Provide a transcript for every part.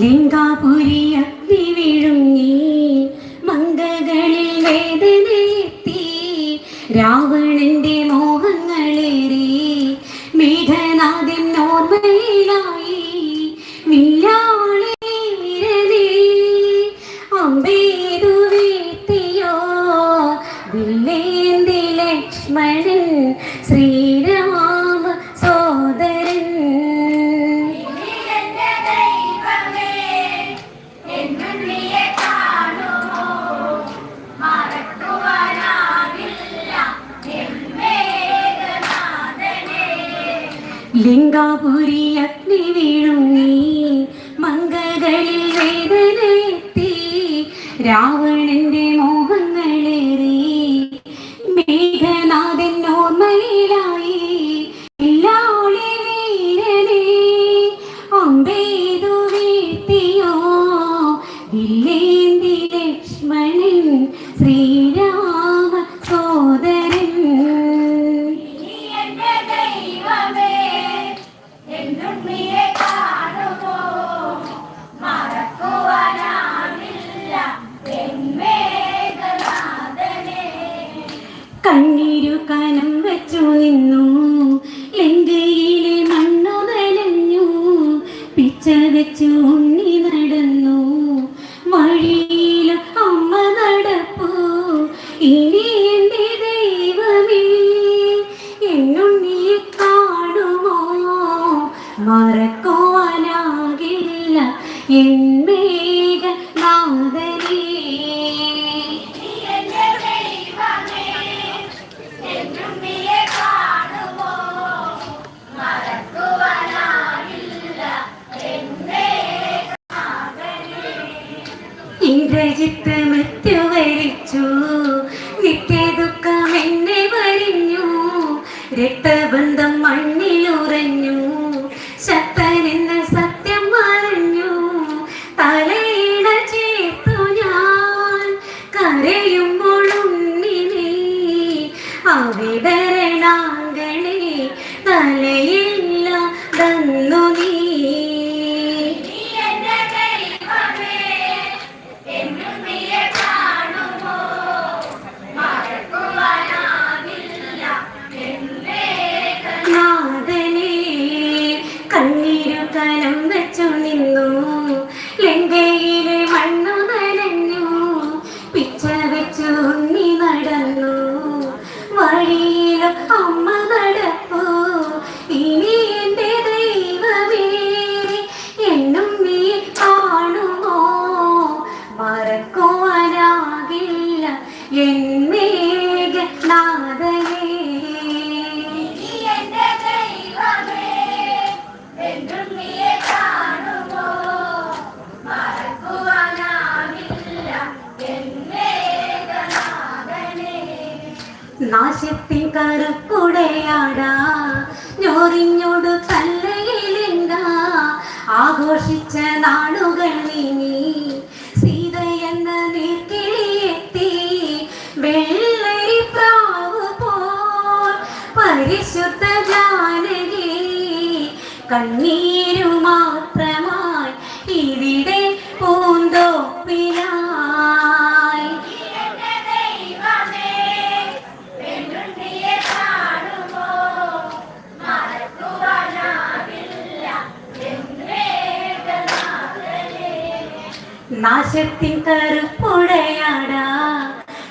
ലിംഗാപുരി അഗ്നി വിഴുങ്ങി. ലിംഗാപുരി അഗ്നി വീഴും നീ. മംഗകളിൽ വേദനയെത്തി രാവണന്റെ ഇനി വഴിയിലും അമ്മ നട വിളയാടാ ഞൊറിഞ്ഞൊടു കല്ലയിലെന്താ ആഘോഷിച്ച നാളുകൾ നീ പാശത്തിൻ കറുപ്പുടയാടാ.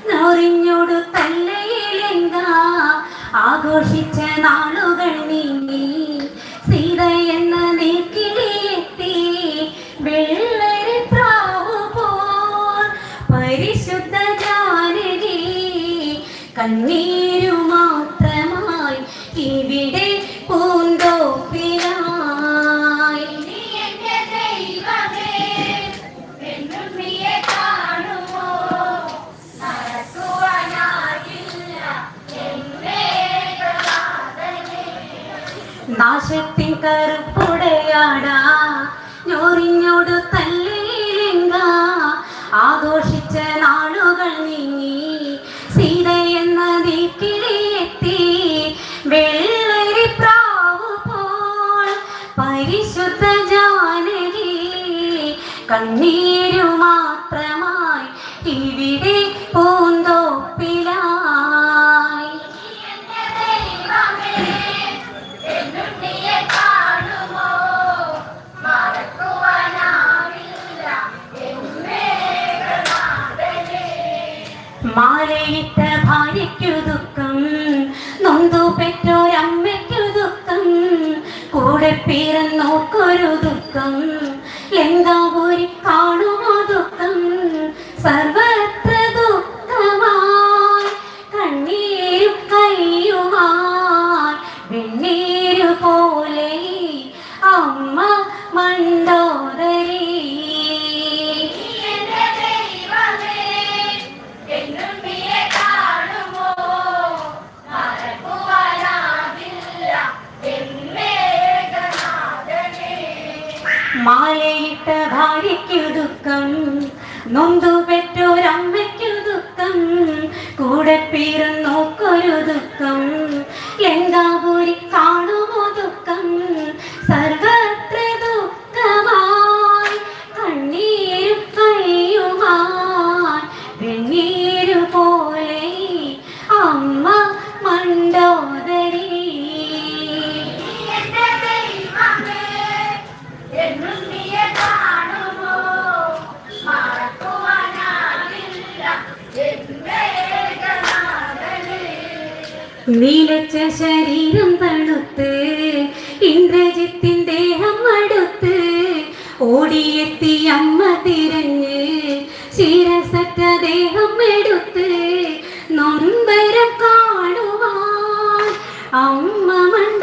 നൊറിഞ്ഞോടു തല്ലയിലെന്താ ആഘോഷിച്ച നാളുകൾ നീങ്ങി. സീത എന്ന നീക്കിളിയെത്തി വെള്ളരി പ്രാവു പോൽ. പരിശുദ്ധ ജാനകി. കണ്ണീർ ആകാശത്തിൻ കറുപ്പുടയാടാ. ഞോറിഞ്ഞോട് തല്ലിയിലെങ്ക ആഘോഷിച്ച നാളുകൾ നീങ്ങി. കൂടെ പിറന്നോർക്കൊരു ദുഃഖം. ലങ്കാപുരി കാണുമോ ദുഃഖം? സർവത്ര പിറന്നോക്കൊരു ദുഃഖം നീലച്ച ശരീരം തണുത്ത് ഇന്ദ്രജിത്തിൻ ദേഹം അടുത്ത് ഓടിയെത്തി അമ്മ തിരഞ്ഞ് ശിരസറ്റ ദേഹം എടുത്ത് നൊമ്പരം കാണുവാൻ അമ്മ മണ്ടോദരി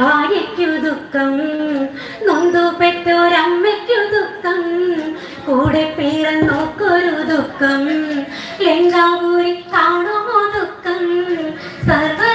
ഭാര്യയ്ക്കു ദുഃഖം നൊന്തു പെറ്റോരമ്മയ്ക്കു ദുഃഖം കൂടെ പിറന്നോക്കൊരു ദുഃഖം ലങ്കാപൂരി കാണുമോ ദുഃഖം? സർവത്ര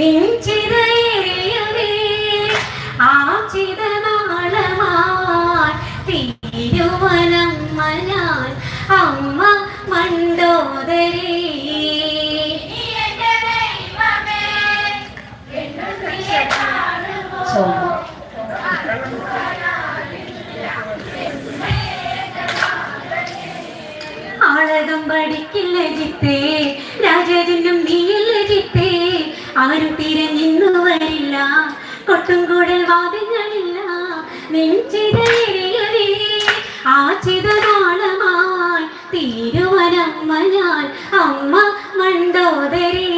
നെഞ്ചിതയേറിയവേ ആ ചിതനാളമായി തീരുവനം മലാൽ അമ്മ മണ്ടോദരി. ആളകം പഠിക്കില്ല ജിത്തേ കൊട്ടും കൂടൽ വാദങ്ങളില്ല നെഞ്ചിതേറിയവേ ആ ചിതനാളമായി തീരുവനമ്മയാൽ അമ്മ മണ്ടോദരി.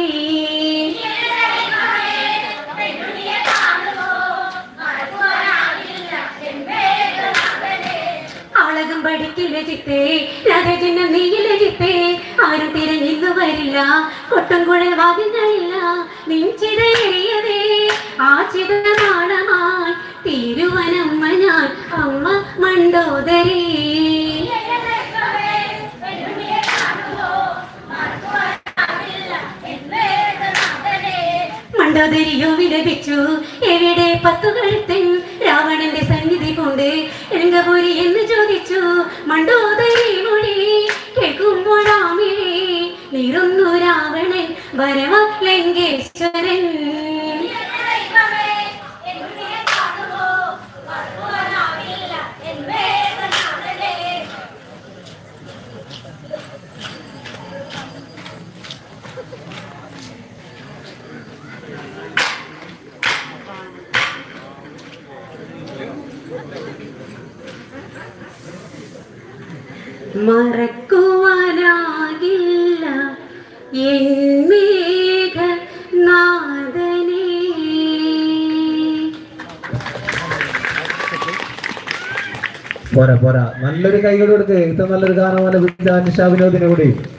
ആളകം പഠിക്കില്ല ചിത്തേ രാജജനം നീയില്ല ചിത്തേ. ആരും തിരഞ്ഞിന്നു വരില്ല. കൊട്ടും കുഴൽ വാദിങ്ങളില്ല നെഞ്ചിതേറിയതേ ആ ചിതനാളമായി തിരുവനമ്മ ഞാൻ അമ്മ മണ്ടോദരി. മണ്ടോദരിയോ വിലപിച്ചു. എവിടെ പത്തുകഴുത്തൻ രാവണന്റെ സന്നിധി കൊണ്ട് രംഗപുരി എന്ന് ചോദിച്ചു. മണ്ടോദരി മൊഴി കേൾക്കുമ്പോഴാമിഴി നീറുന്നു രാവണൻ വരവ ലങ്കേശ്വരൻ. മറക്കുവാനാകില്ല. പോരാ പോരാ. നല്ലൊരു കൈകൾ കൊടുത്ത് ഏറ്റവും നല്ലൊരു ഗാനമാണ് വിദ്യ നിഷ വിനോദിനെ കൂടി.